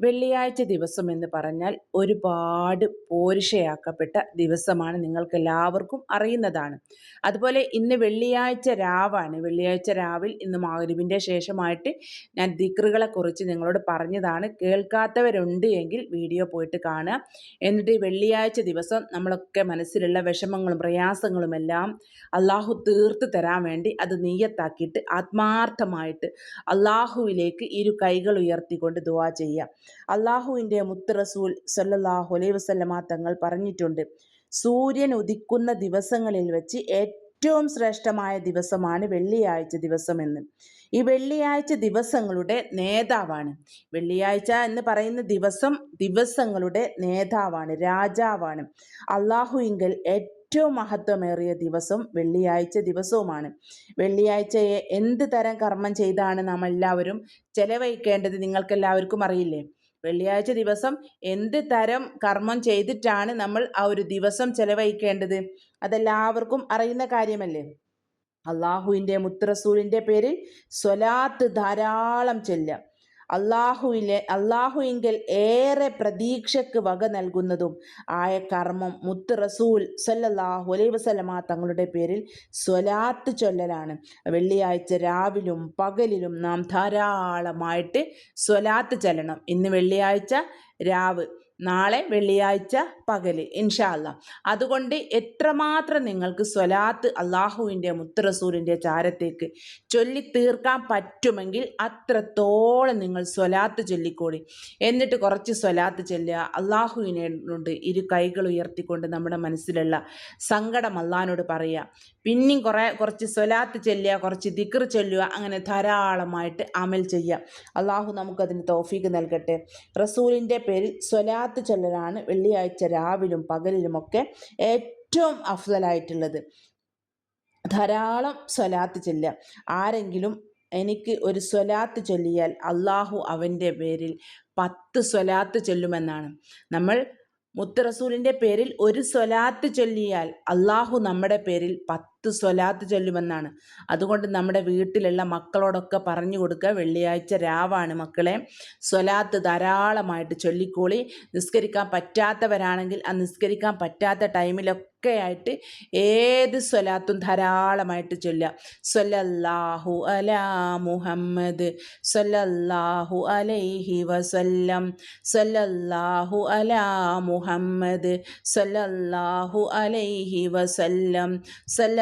വെള്ളിയാഴ്ച ദിവസം എന്ന് പറഞ്ഞാൽ ഒരുപാട് പോരുഷയാക്കപ്പെട്ട ദിവസമാണ് നിങ്ങൾക്ക് എല്ലാവർക്കും അറിയുന്നതാണ്. അതുപോലെ ഇന്ന് വെള്ളിയാഴ്ച രാവാണ്. വെള്ളിയാഴ്ച രാവിൽ ഇന്ന് മാഗരിബിന്റെ ശേഷമായിട്ട് ഞാൻ ദിക്റുകളെക്കുറിച്ച് നിങ്ങളോട് പറഞ്ഞതാണ്. കേൾക്കാത്തവരുണ്ട് എങ്കിൽ വീഡിയോ പോയിട്ട് കാണുക. എന്നിട്ട് ഈ വെള്ളിയാഴ്ച ദിവസം നമ്മളൊക്കെ മനസ്സിലുള്ള വിഷമങ്ങളും പ്രയാസങ്ങളും എല്ലാം അള്ളാഹു തീർത്ത് തരാൻ വേണ്ടി അത് നീയത്താക്കിയിട്ട് ആത്മാർത്ഥമായിട്ട് അള്ളാഹുവിലേക്ക് ഇരു കൈകൾ ഉയർത്തിക്കൊണ്ട് ദുവാ ചെയ്യാം അള്ളാഹുവിന്റെ മുത്തറസൂൽ സല്ലാഹു അലൈഹി വസ്ലമ തങ്ങൾ പറഞ്ഞിട്ടുണ്ട്. സൂര്യൻ ഉദിക്കുന്ന ദിവസങ്ങളിൽ വെച്ച് ഏറ്റവും ശ്രേഷ്ഠമായ ദിവസമാണ് വെള്ളിയാഴ്ച ദിവസമെന്ന്. ഈ വെള്ളിയാഴ്ച ദിവസങ്ങളുടെ നേതാവാണ്. വെള്ളിയാഴ്ച എന്ന് പറയുന്ന ദിവസം ദിവസങ്ങളുടെ നേതാവാണ് രാജാവാണ്. അള്ളാഹുവിങ്കൽ ഏറ്റവും ഏറ്റവും മഹത്വമേറിയ ദിവസം വെള്ളിയാഴ്ച ദിവസവുമാണ്. വെള്ളിയാഴ്ചയെ എന്ത് തരം കർമ്മം ചെയ്താണ് നാം എല്ലാവരും ചെലവഴിക്കേണ്ടത് നിങ്ങൾക്കെല്ലാവർക്കും അറിയില്ലേ? വെള്ളിയാഴ്ച ദിവസം എന്ത് തരം കർമ്മം ചെയ്തിട്ടാണ് നമ്മൾ ആ ഒരു ദിവസം ചെലവഴിക്കേണ്ടത്? അതെല്ലാവർക്കും അറിയുന്ന കാര്യമല്ലേ? അള്ളാഹുവിന്റെ മുത്തറസൂലിന്റെ പേരിൽ സ്വലാത്ത് ധാരാളം ചെല്ലാം അള്ളാഹുവിലെ അള്ളാഹുവിങ്കിൽ ഏറെ പ്രതീക്ഷയ്ക്ക് വക നൽകുന്നതും ആയ കർമ്മം മുത്ത് റസൂൽ സല്ലല്ലാഹു അലൈ വസല്ലമ തങ്ങളുടെ പേരിൽ സ്വലാത്ത് ചൊല്ലലാണ്. വെള്ളിയാഴ്ച രാവിലും പകലിലും നാം ധാരാളമായിട്ട് സ്വലാത്ത് ചൊല്ലണം. ഇന്ന് വെള്ളിയാഴ്ച രാവ്. നാളെ വെള്ളിയാഴ്ച പകൽ ഇൻഷാല്ല അതുകൊണ്ട് എത്രമാത്രം നിങ്ങൾക്ക് സ്വലാത്ത് അള്ളാഹുവിന്റെ മുത്തറസൂലിന്റെ ചാരത്തേക്ക് ചൊല്ലി തീർക്കാൻ പറ്റുമെങ്കിൽ അത്രത്തോളം നിങ്ങൾ സ്വലാത്ത് ചൊല്ലിക്കോളി. എന്നിട്ട് കുറച്ച് സ്വലാത്ത് ചൊല്ലുക. അള്ളാഹുവിനോട് ഇരു കൈകൾ ഉയർത്തിക്കൊണ്ട് നമ്മുടെ മനസ്സിലുള്ള സങ്കടം അള്ളഹാനോട് പറയുക. പിന്നെയും കുറേ കുറച്ച് സ്വലാത്ത് ചെല്ലുക കുറച്ച് ദിക്ർ ചൊല്ലുക അങ്ങനെ ധാരാളമായിട്ട് അമൽ ചെയ്യുക. അള്ളാഹു നമുക്കതിന് തോഫീക്ക് നൽകട്ടെ. റസൂലിന്റെ പേരിൽ സ്വലാത്ത് ചൊല്ലലാണ് വെള്ളിയാഴ്ച രാവിലും പകലിലുമൊക്കെ ഏറ്റവും അഫ്സലായിട്ടുള്ളത്. ധാരാളം സ്വലാത്ത് ചൊല്ലുക. ആരെങ്കിലും എനിക്ക് ഒരു സ്വലാത്ത് ചൊല്ലിയാൽ അള്ളാഹു അവന്റെ പേരിൽ പത്ത് സ്വലാത്ത് ചൊല്ലുമെന്നാണ്. നമ്മൾ മുത്തറസൂലിന്റെ പേരിൽ ഒരു സ്വലാത്ത് ചൊല്ലിയാൽ അള്ളാഹു നമ്മുടെ പേരിൽ പത്ത് സ്വലാത്ത് ചൊല്ലുമെന്നാണ്. അതുകൊണ്ട് നമ്മുടെ വീട്ടിലുള്ള മക്കളോടൊക്കെ പറഞ്ഞു കൊടുക്കുക. വെള്ളിയാഴ്ച രാവാണ് മക്കളെ. സ്വലാത്ത് ധാരാളമായിട്ട് ചൊല്ലിക്കോളി. നിസ്കരിക്കാൻ പറ്റാത്തവരാണെങ്കിൽ ആ നിസ്കരിക്കാൻ പറ്റാത്ത ടൈമിലൊക്കെ ഒക്കെയായിട്ട് ഏത് സ്വലാത്തും ധാരാളമായിട്ട് ചൊല്ലുക. സൊല്ലല്ലാഹു അലാ മുഹമ്മദ് സൊല്ലല്ലാഹു അലൈഹി വസല്ലം. സൊല്ലല്ലാഹു അലാ മുഹമ്മദ് സൊല്ലല്ലാഹു അലൈഹി വസല്ലം.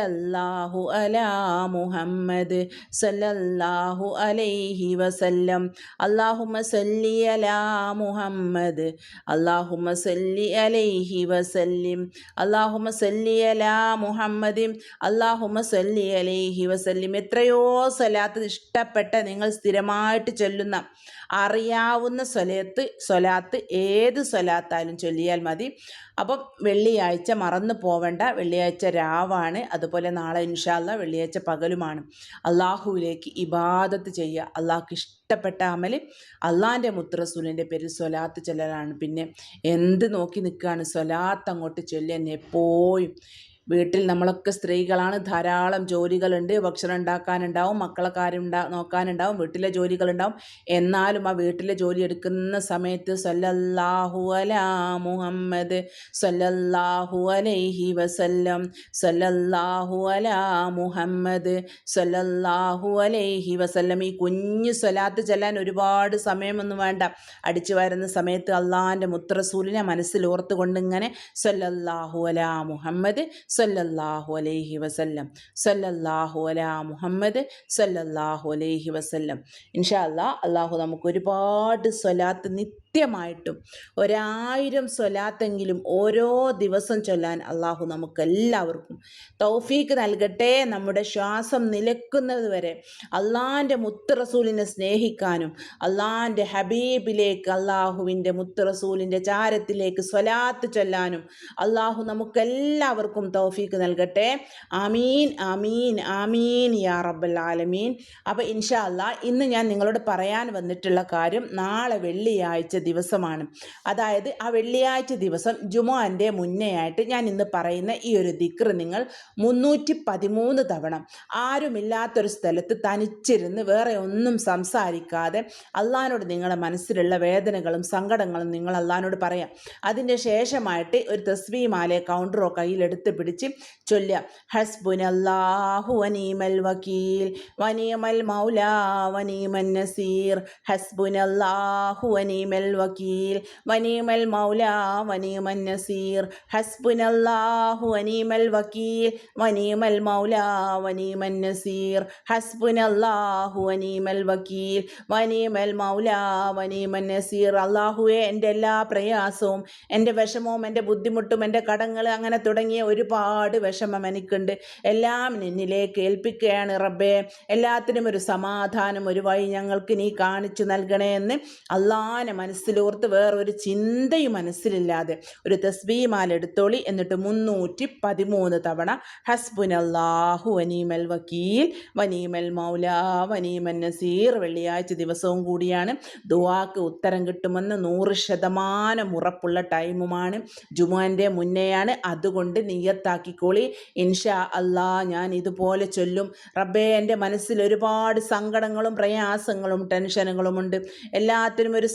സൊല്ലല്ലാഹു അലാ മുഹമ്മദ് സല്ലല്ലാഹു അലൈഹി വസല്ലം. അല്ലാഹുമ്മ സല്ലി അലാ മുഹമ്മദ്. അല്ലാഹുമ്മ സല്ലി അലൈഹി വസല്ലിം. അല്ലാഹുമ്മ സല്ലി അലാ മുഹമ്മദിം. അല്ലാഹുമ്മ സല്ലി അലൈഹി വസല്ലിം. എത്രയോ സ്വലാത്ത് ഇഷ്ടപ്പെട്ട നിങ്ങൾ സ്ഥിരമായിട്ട് ചൊല്ലുന്ന അറിയാവുന്ന സ്വലത്ത് സ്വലാത്ത് ഏത് സ്വലാത്തായാലും ചൊല്ലിയാൽ മതി. അപ്പം വെള്ളിയാഴ്ച മറന്നു പോവേണ്ട. വെള്ളിയാഴ്ച രാവാണ്. അതുപോലെ നാളെ ഇൻഷാല്ല വെള്ളിയാഴ്ച പകലുമാണ്. അള്ളാഹുവിലേക്ക് ഇബാദത്ത് ചെയ്യുക. അള്ളാഹ്ക്ക് ഇഷ്ടപ്പെട്ട അമൽ അള്ളാഹിന്റെ മുത്രസൂലിന്റെ പേര് സ്വലാത്ത് ചെല്ലലാണ്. പിന്നെ എന്ത് നോക്കി നിൽക്കുകയാണ് സ്വലാത്ത് അങ്ങോട്ട് ചൊല്ലിയാൽ എപ്പോഴും വീട്ടിൽ നമ്മളൊക്കെ സ്ത്രീകളാണ്. ധാരാളം ജോലികളുണ്ട്. ഭക്ഷണം ഉണ്ടാക്കാനുണ്ടാവും. മക്കളെ കാര്യം ഉണ്ടാ നോക്കാനുണ്ടാവും. വീട്ടിലെ ജോലികളുണ്ടാവും. എന്നാലും ആ വീട്ടിലെ ജോലി എടുക്കുന്ന സമയത്ത് സല്ലല്ലാഹു അലാ മുഹമ്മദ് സല്ലല്ലാഹു അലൈഹി വസല്ലം സല്ലല്ലാഹു അലാ മുഹമ്മദ് സല്ലല്ലാഹു അലൈഹി വസല്ലം. ഈ കുഞ്ഞു സ്വലാത്ത് ചെല്ലാൻ ഒരുപാട് സമയമൊന്നും വേണ്ട. അടിച്ചു വരുന്ന സമയത്ത് അള്ളാഹിന്റെ മുത്രസൂലിനെ മനസ്സിൽ ഓർത്തുകൊണ്ടിങ്ങനെ സല്ലല്ലാഹു അലാ മുഹമ്മദ് സല്ലല്ലാഹു അലൈഹി വസല്ലം. സല്ലല്ലാഹു അലാ മുഹമ്മദ് സല്ലല്ലാഹു അലൈഹി വസല്ലം. ഇൻഷാ അല്ലാ അള്ളാഹു നമുക്ക് ഒരുപാട് സ്വലാത്ത് നിത്യം കൃത്യമായിട്ടും ഒരായിരം സ്വലാത്തെങ്കിലും ഓരോ ദിവസം ചൊല്ലാൻ അള്ളാഹു നമുക്കെല്ലാവർക്കും തൗഫീക്ക് നൽകട്ടെ. നമ്മുടെ ശ്വാസം നിലക്കുന്നത് വരെ അള്ളാന്റെ മുത്തറസൂലിനെ സ്നേഹിക്കാനും അള്ളാന്റെ ഹബീബിലേക്ക് അള്ളാഹുവിന്റെ മുത്തറസൂലിന്റെ ചാരത്തിലേക്ക് സ്വലാത്ത് ചൊല്ലാനും അള്ളാഹു നമുക്കെല്ലാവർക്കും തൗഫീക്ക് നൽകട്ടെ. ആമീൻ ആമീൻ ആമീൻ യാ റബ്ബൽ ആലമീൻ. അപ്പോൾ ഇൻഷാ അല്ലാ ഇന്ന് ഞാൻ നിങ്ങളോട് പറയാൻ വന്നിട്ടുള്ള കാര്യം നാളെ വെള്ളിയാഴ്ച ദിവസമാണ്. അതായത് ആ വെള്ളിയാഴ്ച ദിവസം ജുമാന്റെ മുന്നേ ആയിട്ട് ഞാൻ ഇന്ന് പറയുന്ന ഈ ഒരു ദിക്ർ നിങ്ങൾ മുന്നൂറ്റി പതിമൂന്ന് തവണ. ആരുമില്ലാത്തൊരു സ്ഥലത്ത് തനിച്ചിരുന്ന് വേറെ ഒന്നും സംസാരിക്കാതെ അള്ളഹാനോട് നിങ്ങളുടെ മനസ്സിലുള്ള വേദനകളും സങ്കടങ്ങളും നിങ്ങൾ അള്ളഹാനോട് പറയാം. അതിന്റെ ശേഷമായിട്ട് ഒരു തസ്വീമാലെ കൗണ്ടറോ കയ്യിലെടുത്ത് പിടിച്ച് ചൊല്ലുക. ഹസ്ബുനല്ലാഹു വനീമൽ വക്കീൽ വനീമൽ മൗലാ വനീമൻ നസീർ. ഹസ്ബുൻ ഹസ്ബുനല്ലാഹു വനീമൽ വക്കീൽ വനീമൽ മൗല വനീമൻ നസീർ. ഹസ്ബുനല്ലാഹു വനീമൽ വക്കീൽ വനീമൽ മൗല വനീമൻ നസീർ. ഹസ്ബുനല്ലാഹു വനീമൽ വക്കീൽ വനീമൽ മൗല വനീമൻ നസീർ. അള്ളാഹുവെ എന്റെ എല്ലാ പ്രയാസവും എന്റെ വിഷമവും എന്റെ ബുദ്ധിമുട്ടും എന്റെ കടങ്ങൾ അങ്ങനെ തുടങ്ങിയ ഒരുപാട് വിഷമം എനിക്കുണ്ട്. എല്ലാം നിന്നിലേക്ക് ഏൽപ്പിക്കുകയാണ് റബ്ബേ. എല്ലാത്തിനും ഒരു സമാധാനം ഒരു വഴി ഞങ്ങൾക്ക് നീ കാണിച്ചു നൽകണേ എന്ന് അള്ളാനെ മനസ്സിലോർത്ത് വേറൊരു ചിന്തയും മനസ്സിലില്ലാതെ ഒരു തസ്ബീമാല എടുത്തോളി എന്നിട്ട് മുന്നൂറ്റി പതിമൂന്ന് തവണ ഹസ്ബുൻ അള്ളാഹു വനീമൽ വക്കീൽ വനീമൽ മൗല വനീമൻ നസീർ വെള്ളിയാഴ്ച ദിവസവും കൂടിയാണ്. ദുവാക്ക് ഉത്തരം കിട്ടുമെന്ന് നൂറ് ശതമാനം ഉറപ്പുള്ള ടൈമുമാണ്. ജുമാന്റെ മുന്നെയാണ്. അതുകൊണ്ട് നീയത്താക്കിക്കോളി. ഇൻഷാ അല്ലാ ഞാൻ ഇതുപോലെ ചൊല്ലും. റബ്ബേ എന്റെ മനസ്സിൽ ഒരുപാട് സങ്കടങ്ങളും പ്രയാസങ്ങളും ടെൻഷനുകളുമുണ്ട്. എല്ലാത്തിനും ഒരു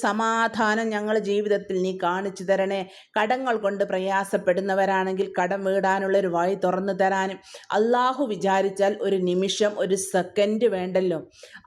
സമാധാനം ഞങ്ങൾ ജീവിതത്തിൽ നീ കാണിച്ചു തരണേ. കടങ്ങൾ കൊണ്ട് പ്രയാസപ്പെടുന്നവരാണെങ്കിൽ കടം വീടാനുള്ളൊരു വഴി തുറന്നു തരാനും. അള്ളാഹു വിചാരിച്ചാൽ ഒരു നിമിഷം ഒരു സെക്കൻഡ് വേണ്ടല്ലോ.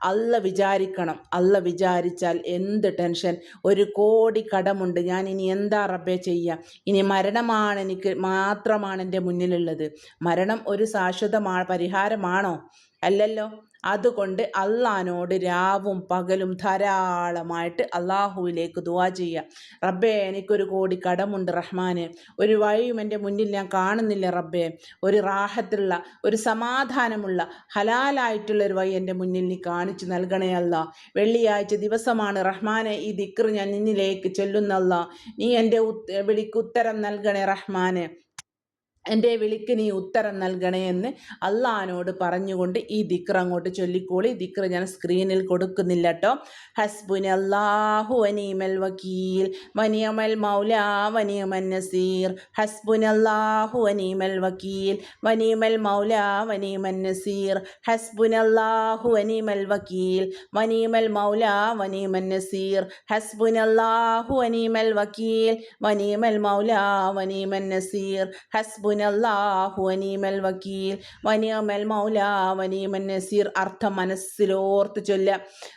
അല്ല വിചാരിക്കണം. അല്ല വിചാരിച്ചാൽ എന്ത് ടെൻഷൻ? ഒരു കോടി കടമുണ്ട്. ഞാൻ ഇനി എന്താ റബ്ബേ ചെയ്യുക ഇനി മരണമാണ് എനിക്ക് മാത്രമാണ് എന്റെ മുന്നിലുള്ളത്. മരണം ഒരു ശാശ്വതമാ പരിഹാരമാണോ? അല്ലല്ലോ. അതുകൊണ്ട് അള്ളഹാനോട് രാവും പകലും ധാരാളമായിട്ട് അള്ളാഹുവിലേക്ക് ദുവാ ചെയ്യുക റബ്ബേ എനിക്കൊരു കോടി കടമുണ്ട് റഹ്മാന്. ഒരു വഴിയും എന്റെ മുന്നിൽ ഞാൻ കാണുന്നില്ല റബ്ബേ. ഒരു റാഹത്തുള്ള ഒരു സമാധാനമുള്ള ഹലാലായിട്ടുള്ള ഒരു വഴി എന്റെ മുന്നിൽ നീ കാണിച്ചു നൽകണേ അല്ല. വെള്ളിയാഴ്ച ദിവസമാണ് റഹ്മാനെ ഈ ദിക്ർ ഞാൻ നിന്നിലേക്ക് ചൊല്ലുന്നല്ല. നീ എന്റെ വിളിക്ക് ഉത്തരം നൽകണേ റഹ്മാനെ. എന്റെ വിളിക്ക് നീ ഉത്തരം നൽകണേ എന്ന് അള്ളഹാനോട് പറഞ്ഞുകൊണ്ട് ഈ ദിക്ര അങ്ങോട്ട് ചൊല്ലിക്കോളി. ദിക്ര ഞാൻ സ്ക്രീനിൽ കൊടുക്കുന്നില്ല കേട്ടോ ഹസ്ബുൻ അള്ളാഹു വനീമൽ വക്കീൽ വനിയമൽ മൗല വനിയമൻ നസീർ. ഹസ്ബുൻ അള്ളാഹു വനീമൽ വക്കീൽ വനീമൽ മൗല വനീമൻ നസീർ. ഹസ്ബുൻ അള്ളാഹു വനീമൽ വക്കീൽ വനീമൽ മൗല വനീമൻ നസീർ. ഹസ്ബുൻ അള്ളാഹു വനീമൽ വക്കീൽ വനീമൽ മൗല വനീമൻ നസീർ. ഹസ്ബുൻ നസീർ അർത്ഥം മനസ്സിലോർത്ത് ചൊല്ല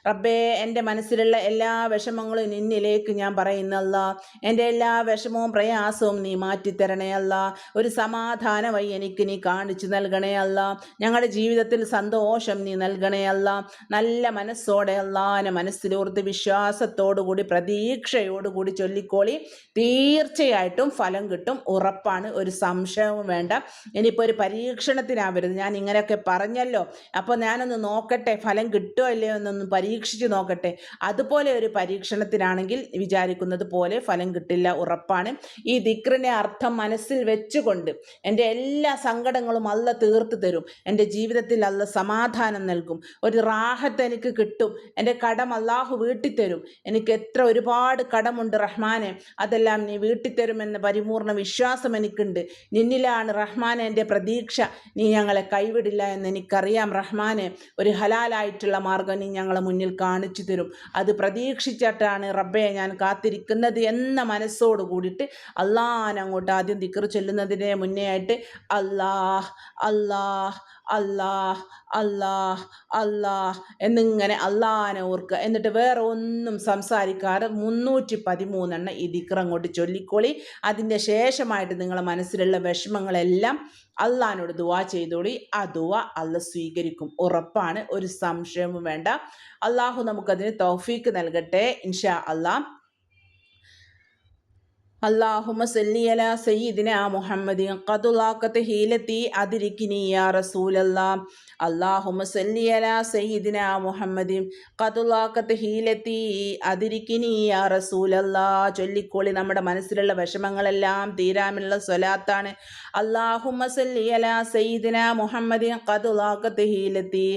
റബ്ബേ എന്റെ മനസ്സിലുള്ള എല്ലാ വിഷമങ്ങളും നിന്നിലേക്ക് ഞാൻ പറയുന്നല്ല എന്റെ എല്ലാ വിഷമവും പ്രയാസവും നീ മാറ്റിത്തരണേ അല്ല ഒരു സമാധാനമായി എനിക്ക് നീ കാണിച്ചു നൽകണേ അല്ല ഞങ്ങളുടെ ജീവിതത്തിൽ സന്തോഷം നീ നൽകണേ അല്ല നല്ല മനസ്സോടെ അല്ലാനെ മനസ്സിലോർത്ത് വിശ്വാസത്തോടുകൂടി പ്രതീക്ഷയോടുകൂടി ചൊല്ലിക്കോളി. തീർച്ചയായിട്ടും ഫലം കിട്ടും ഉറപ്പാണ് ഒരു സംശയം സംശയവും വേണ്ട. ഇനിയിപ്പോൾ ഒരു പരീക്ഷണത്തിനാവരുത്. ഞാൻ ഇങ്ങനെയൊക്കെ പറഞ്ഞല്ലോ. അപ്പോൾ ഞാനൊന്ന് നോക്കട്ടെ ഫലം കിട്ടുമോ ഇല്ലയോ എന്നൊന്ന് പരീക്ഷിച്ച് നോക്കട്ടെ. അതുപോലെ ഒരു പരീക്ഷണത്തിനാണെങ്കിൽ വിചാരിക്കുന്നത് പോലെ ഫലം കിട്ടില്ല ഉറപ്പാണ്. ഈ ദിക്റിനെ അർത്ഥം മനസ്സിൽ വെച്ചുകൊണ്ട് എന്റെ എല്ലാ സങ്കടങ്ങളും അല്ല തീർത്ത് തരും. എന്റെ ജീവിതത്തിൽ അല്ല സമാധാനം നൽകും. ഒരു റാഹത്ത് എനിക്ക് കിട്ടും. എന്റെ കടം അള്ളാഹു വീട്ടിത്തരും എനിക്ക് എത്ര ഒരുപാട് കടമുണ്ട് റഹ്മാനെ. അതെല്ലാം നീ വീട്ടിത്തരുമെന്ന പരിപൂർണ വിശ്വാസം എനിക്കുണ്ട്. നിന്നിൽ നിന്നിലാണ് റഹ്മാൻ എന്റെ പ്രതീക്ഷ. നീ ഞങ്ങളെ കൈവിടില്ല എന്ന് എനിക്കറിയാം. റഹ്മാനെ ഒരു ഹലാലായിട്ടുള്ള മാർഗം നീ ഞങ്ങളെ മുന്നിൽ കാണിച്ചു തരും. അത് പ്രതീക്ഷിച്ചിട്ടാണ് റബ്ബെ ഞാൻ കാത്തിരിക്കുന്നത് എന്ന മനസ്സോട് കൂടിയിട്ട് അള്ളാൻ അങ്ങോട്ട് ആദ്യം ദിക്കർ ചെല്ലുന്നതിനെ മുന്നേ ആയിട്ട് അല്ലാഹ് അല്ലാഹ് അല്ലാഹ് അല്ലാഹ് അല്ലാഹ് എന്നിങ്ങനെ അള്ളാഹാനെ ഓർക്കുക. എന്നിട്ട് വേറെ ഒന്നും സംസാരിക്കാതെ മുന്നൂറ്റി പതിമൂന്നെണ്ണം ഈ ദിക്ർ അങ്ങോട്ട് ചൊല്ലിക്കോളി. അതിന്റെ ശേഷമായിട്ട് നിങ്ങളെ മനസ്സിലുള്ള വിഷമങ്ങളെല്ലാം അള്ളഹാനോട് ദുവാ ചെയ്തോളി. ആ ദുവ അല്ല സ്വീകരിക്കും. ഉറപ്പാണ്. ഒരു സംശയവും വേണ്ട. അള്ളാഹു നമുക്കതിന് തൗഫീക്ക് നൽകട്ടെ. ഇൻഷാ അള്ളാഹ്. اللهم صل على سيدنا محمد قد لاقت هيلتي أدركني يا رسول الله اللهم صل على سيدنا محمد قد لاقت ഹീലത്തി അതിരിക്കിനി യാ റസൂലല്ല ചൊല്ലിക്കോളി നമ്മുടെ മനസ്സിലുള്ള വിഷമങ്ങളെല്ലാം തീരാനുള്ള സ്വലാത്താണ് അള്ളാഹുമ്മ സല്ലി അലാ സയ്യിദിന മുഹമ്മദ് ഖദ് ലാഖത്ത് ഹീലത്തി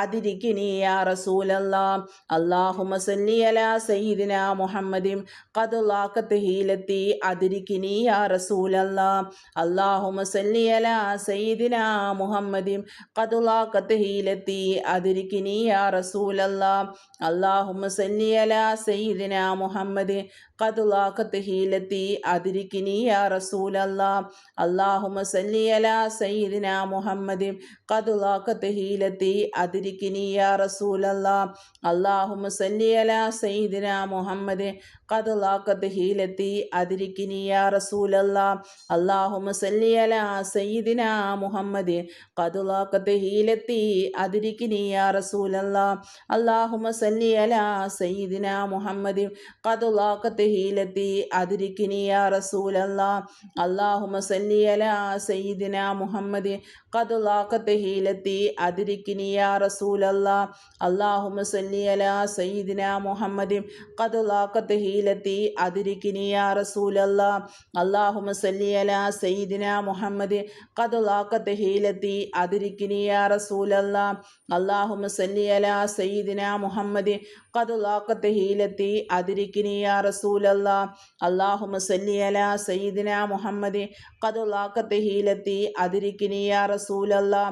അതിരിക്കിനി യാ റസൂലല്ല അള്ളാഹുമ്മ സല്ലി അലാ സയ്യിദിന മുഹമ്മദ് ഖദ് ലാഖത്ത് ഹീലത്തി അതിരിക്കിനി യാ റസൂലല്ലാ. അള്ളാഹുമ സല്ലി അലാ സയ്യിദിനാ മുഹമ്മദിൻ. ഖദ് ലാഖത്ത് ഹീലത്തി അതിരിക്കിനി യാ റസൂലല്ലാ. അള്ളാഹുമ സല്ലി അലാ സയ്യിദിനാ മുഹമ്മദ് ഖദ് ലാഖത്ത് ഹീലത്തി അതിരിക്കിനി യാ റസൂലല്ലാ അള്ളാഹുമ സയ്യിദിനാ മുഹമ്മദ്. ഖദ് ലാഖത്ത് ഹീലത്തി അതിരിക്കിനി യാ റസൂലല്ലാ. അള്ളാഹുമ സല്ലി അലാ സയ്യിദിനാ മുഹമ്മദ്. ഖദ് ലാഖത്ത് ഹീലത്തി അതിരിക്കിനി യാ റസൂലല്ലാ. അള്ളാഹുമ സല്ലി അലാ സയ്യിദിനാ മുഹമ്മദ്. ഖദ് ലാഖത്ത് ഹീലത്തി അതിരിക്കിനി യാ റസൂലല്ലാ. അള്ളാഹുമ സല്ലി അലാ സയ്യിദിനാ മുഹമ്മദ്. ഖദ് ലാഖത്ത് ഹീലത്തി അതിരിക്കിനി യാ റസൂലല്ലാ. അള്ളാഹുമ സല്ലി അലാ സയ്യിദിനാ മുഹമ്മദ്. അലാ സയ്യിദിനാ മുഹമ്മദ് ഖദ് ലാഖത്ത് ഹീലത്തി അതിരിക്കിനി യാ റസൂലല്ലാ. അള്ളാഹുമ സല്ലി അലാ സയ്യിദിനാ മുഹമ്മദി. ഖദ് ലാഖത്ത് ഹീലത്തി അതിരിക്കിനി യാ റസൂലല്ലാ.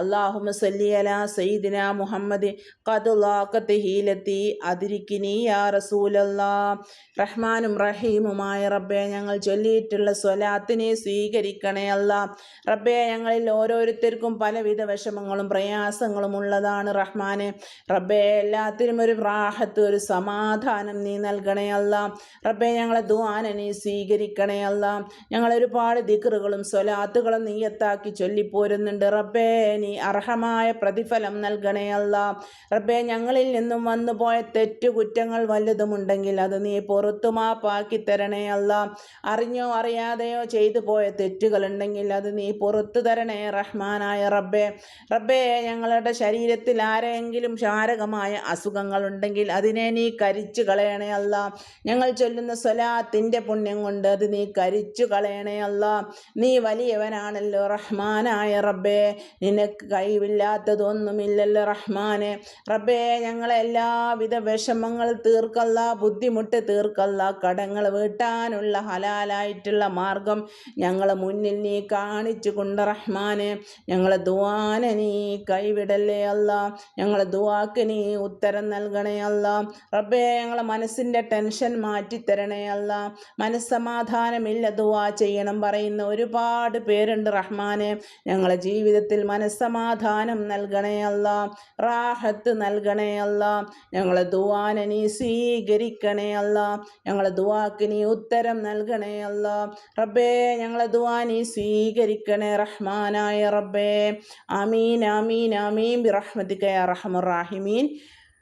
അള്ളാഹുമ സല്ലി അലാ സയ്യിദിനാ മുഹമ്മദി. ഖദ് ലാഖത്ത് ഹീലത്തി അതിരിക്കിനി യാ റസൂലല്ലാ. റഹ്മാനും റഹീമുമായ റബ്ബെ ഞങ്ങൾ ചൊല്ലിയിട്ടുള്ള സ്വലാത്തിനെ സ്വീകരിക്കണേ അല്ല. റബ്ബെ ഞങ്ങളിൽ ഓരോരുത്തർക്കും പലവിധ വിഷമങ്ങളും പ്രയാസങ്ങളും ഉള്ളതാണ് റഹ്മാനെ. റബ്ബെ എല്ലാത്തിനും ഒരു റാഹത്ത് ഒരു സമാധാനം നീ നൽകണേ അല്ല. റബ്ബെ ഞങ്ങളെ ദുആന നീ സ്വീകരിക്കണേ അല്ല. ഞങ്ങൾ ഒരുപാട് ദിക്റുകളും സ്വലാത്തുകളും നീയത്താക്കി ചൊല്ലിപ്പോരുന്നുണ്ട്. റബ്ബേ നീ അർഹമായ പ്രതിഫലം നൽകണേ അല്ല. റബ്ബെ ഞങ്ങളിൽ നിന്നും വന്നുപോയ തെറ്റുകുറ്റങ്ങൾ വല്ലതുമുണ്ടെങ്കിൽ അത് നീ പുറത്തുമാപ്പാക്കി തരണേ അല്ല. അറിഞ്ഞോ അറിയാതെയോ ചെയ്തു പോയ തെറ്റുകളുണ്ടെങ്കിൽ അത് നീ പുറത്തു തരണേ റഹ്മാനായ റബ്ബെ. റബ്ബേ ഞങ്ങളുടെ ശരീരത്തിൽ ആരെങ്കിലും ശാരകമായ അസുഖങ്ങളുണ്ടെങ്കിൽ അതിനെ നീ കരിച്ചു കളയണേ അല്ല. ഞങ്ങൾ ചൊല്ലുന്ന സ്വലാത്തിന്റെ പുണ്യം കൊണ്ട് അത് നീ കരിച്ചു കളയണേ അല്ല. നീ വലിയവനാണല്ലോ റഹ്മാനായ റബ്ബേ. നിനക്ക് കഴിവില്ലാത്തതൊന്നുമില്ലല്ലോ റഹ്മാനെ. റബ്ബേ ഞങ്ങളെ എല്ലാവിധ വിഷമങ്ങൾ തീർക്കല്ല. ബുദ്ധിമുട്ട് തീർക്കല്ല. കടങ്ങൾ വീട്ടാനുള്ള ഹലാലായിട്ടുള്ള മാർഗം ഞങ്ങളെ മുന്നിൽ നീ കാണിച്ചു കൊണ്ട് റഹ്മാനെ. ഞങ്ങളെ ദുവാനെ നീ കൈവിടല്ലേ അല്ല. ഞങ്ങളെ ദുവാക്ക് നീ ഉത്തരം നൽകണേ അല്ല. റബ്ബേ ഞങ്ങളെ മനസ്സിന്റെ ടെൻഷൻ മാറ്റിത്തരണേ അല്ല. മനസ്സമാധാനമില്ല ദുവാ ചെയ്യണം പറയുന്ന ഒരുപാട് പേരുണ്ട് റഹ്മാനെ. ഞങ്ങളെ ജീവിതത്തിൽ മനസ്സമാധാനം നൽകണേ അല്ല. റാഹത്ത് നൽകണേ അല്ല. ഞങ്ങളെ ദുവാനെ നീ സ്വീകരിക്കണേ അല്ല. ഞങ്ങളെ ദുവാക്ക് നീ ഉത്തരം നൽകണേ അല്ല. റബ്ബേ ഞങ്ങളെ ദുവാ നീ സ്വീകരിക്കണേ റഹ്മാനായ റബ്ബേ. അമീൻ അമീൻ അമീൻ ബിറഹ്മതിക റഹ്മുറാഹിമീൻ